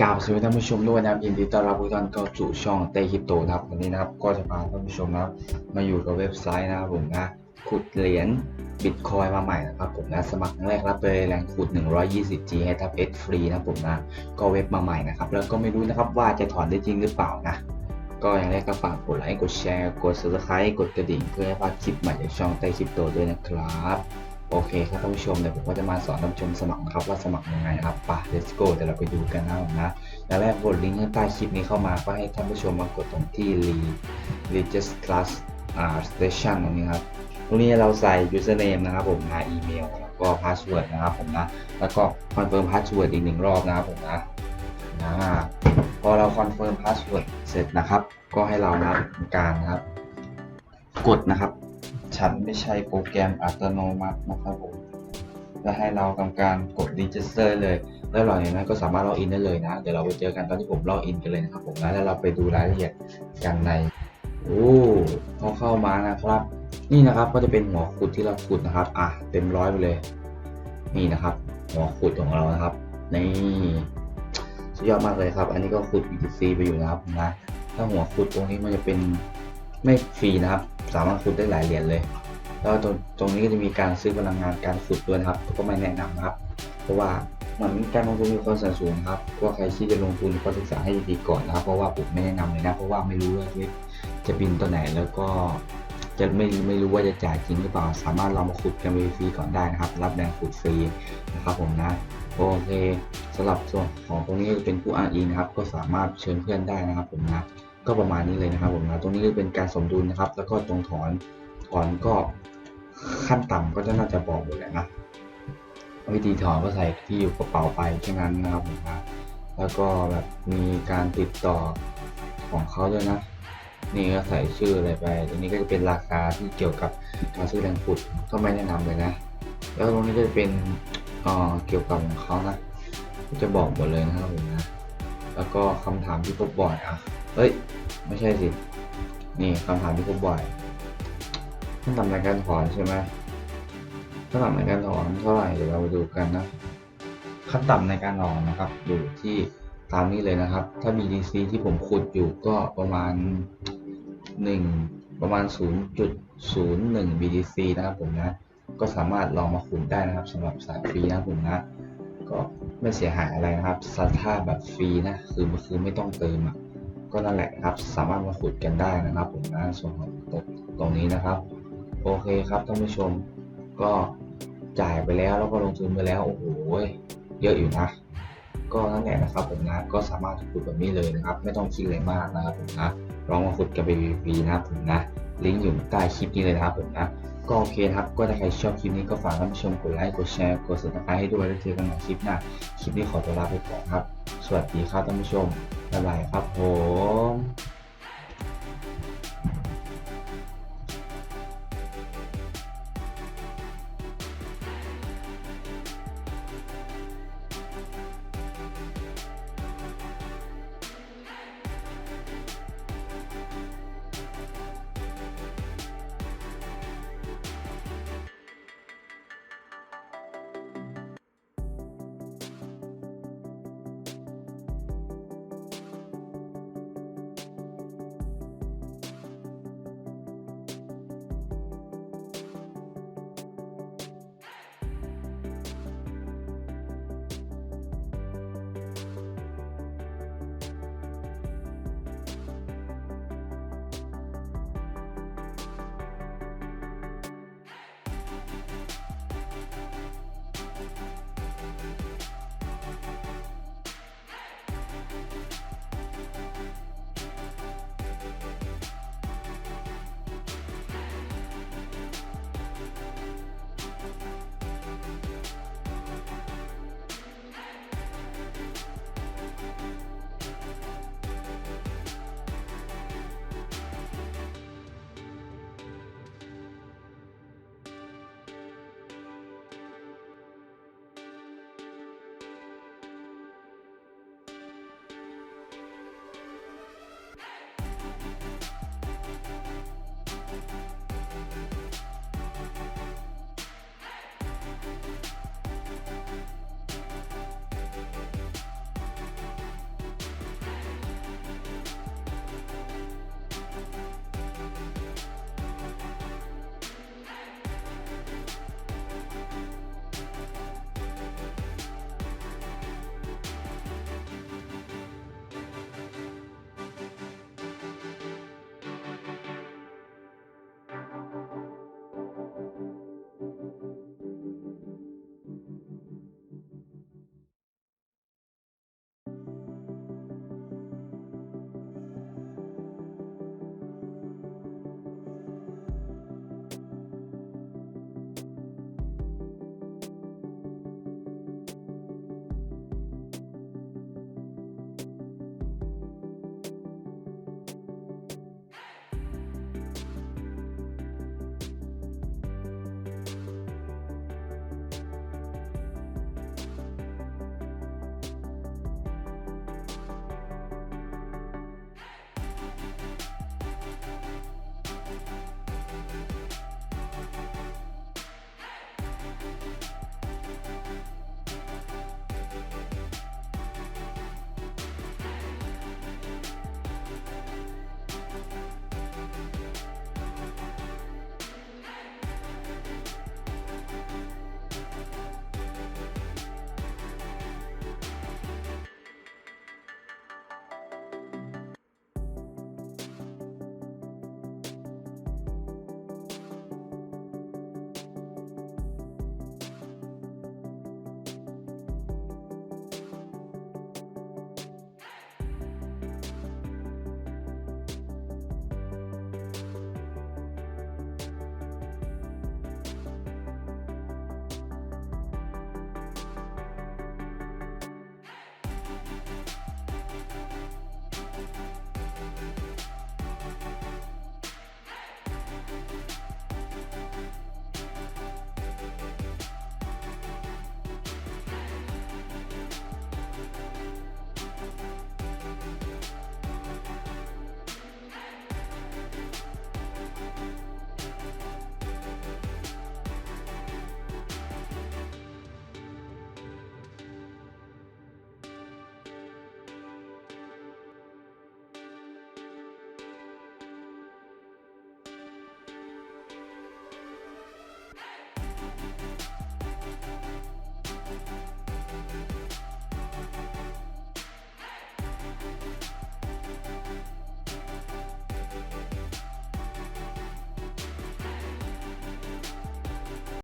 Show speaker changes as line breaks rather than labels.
กล่าวสวัสดีท่านผู้ชมด้วยนะครับยินดีต้อนรับทุกท่านเข้าสู่ช่องเตคริปโตนะครับวันนี้นะครับก็จะพาท่านผู้ชมนะครับมาอยู่กับเว็บไซต์นะครับผมนะขุดเหรียญบิตคอยมาใหม่นะครับผมนะสมัครครั้งแรกรับไปเลยแรงขุด 120G ให้ทับ S ฟรีนะผมนะก็เว็บมาใหม่นะครับแล้วก็ไม่รู้นะครับว่าจะถอนได้จริงหรือเปล่านะก็อย่างแรกก็ฝากกดไลค์กดแชร์กด subscribe กดกระดิ่งเพื่อให้พลาดคลิปใหม่จากช่องเตคริปโตด้วยนะครับ โอเคครับท่านผู้ชมเดี๋ยวผมก็จะมาสอนท่านผู้ชมสมัครครับว่าสมัครยังไงนะครับไป let's go เดี๋ยวเราไปดูกันนะผมนะอย่างแรกกดลิงก์ใต้คลิปนี้เข้ามาก็ให้ท่านผู้ชมมากดตรงที่ re register class อ่า station ตรงนี้ครับตรงนี้เราใส่ username นะครับผมนะอีเมลแล้วก็ password นะครับผมนะแล้วก็ confirm password อีกหนึ่งรอบนะครับผมนะนะพอเรา confirm password เสร็จนะครับ ก็ให้เรานะครับการนะครับ กดนะครับ ฉันไม่ใช่โปรแกรมอัตโนมัตินะครับผมและให้เราทำการกด register เลย แล้วหลังจากนั้นก็สามารถล็อกอินได้เลยนะ เดี๋ยวเราไปเจอกันตอนที่ผมล็อกอินกันเลยนะครับผมนะแล้วเราไปดูรายละเอียดกันในโอ้พอเข้ามานะครับ นี่นะครับก็จะเป็นหัวขุดที่เราขุดนะครับ อะเต็มร้อยไปเลย นี่นะครับหัวขุดของเรานะครับนี่สุดยอดมากเลยครับ อันนี้ก็ขุด BTC ไปอยู่นะครับนะ ถ้าหัวขุดตรงนี้มันจะเป็นไม่ฟรีนะครับ สามารถขุดได้หลายเหรียญเลย แล้วตรงตรงนี้ก็จะมีการซื้อพลังงานการขุดด้วยนะครับ ก็ไม่แนะนำนะครับ เพราะว่ามันการลงทุนมีความเสี่ยงสูงครับก็ใครที่จะลงทุนก็ศึกษาให้ดีๆก่อนนะครับ เพราะว่าผมไม่แนะนำเลยนะ เพราะว่าไม่รู้ว่าจะบินตัวไหนแล้วก็จะไม่ไม่รู้ว่าจะจ่ายจริงหรือเปล่า สามารถลองมาขุดกันฟรีก่อนได้นะครับ รับแรงขุดฟรีนะครับผมนะ โอเคสำหรับส่วนของตรงนี้เป็นผู้อ้างอิงนะครับ ก็สามารถเชิญเพื่อนได้นะครับผมนะ ก็ประมาณนี้เลยนะครับผมนะตรงนี้เป็นการสมดุลนะครับ แล้วก็ตรงถอนถอนก็ขั้นต่ำก็จะน่าจะบอกหมดแหละนะวิธีถอนก็ใส่ที่อยู่กระเป๋าไปแค่นั้นนะครับผมนะแล้วก็แบบมีการติดต่อของเขาด้วยนะ นี่ก็ใส่ชื่ออะไรไปตรงนี้ก็จะเป็นราคาที่เกี่ยวกับการซื้อแรงขุดก็ไม่แนะนำเลยนะ แล้วตรงนี้ก็จะเป็นเอ่อเกี่ยวกับของเขานะ จะบอกหมดเลยนะครับผมนะ แล้วก็คำถามที่พบบ่อยอะ เอ้ย ไม่ใช่สิ นี่คำถามที่พบบ่อยขั้นต่ำในการถอนใช่ไหมขั้นต่ำในการถอนเท่าไหร่เดี๋ยวเราไปดูกันนะ ขั้นต่ำในการถอนนะครับ อยู่ที่ตามนี้เลยนะครับ ถ้า BTC ที่ผมขุดอยู่ก็ประมาณ 1 ประมาณ 0.01 BTC นะครับผมนะ ก็สามารถลองมาขุดได้นะครับสำหรับสายฟรีนะผมนะ ก็ไม่เสียหายอะไรนะครับ ถ้าแบบฟรีนะ คือคือไม่ต้องเติมอะ ก็นั่นแหละครับ สามารถมาขุดกันได้นะครับผมนะส่วนของตรงตรงนี้นะครับ โอเคครับท่านผู้ชมก็จ่ายไปแล้วแล้วก็ลงทุนไปแล้วโอ้โหเยอะอยู่นะ ก็นั่นแหละนะครับผมนะก็สามารถขุดแบบนี้เลยนะครับ ไม่ต้องคิดอะไรมากนะครับผมนะลองมาขุดกันไปฟรีนะครับผมนะลิงก์อยู่ใต้คลิปนี้เลยนะครับผมนะก็โอเคครับ ก็ถ้าใครชอบคลิปนี้ก็ฝากท่านผู้ชมกดไลค์ กดแชร์ กด subscribe ให้ด้วยแล้วเจอกันใหม่คลิปหน้า คลิปนี้ขอตัวลาไปก่อนครับ วัสดีครับท่านผู้ชมบ๊ายบายครับผม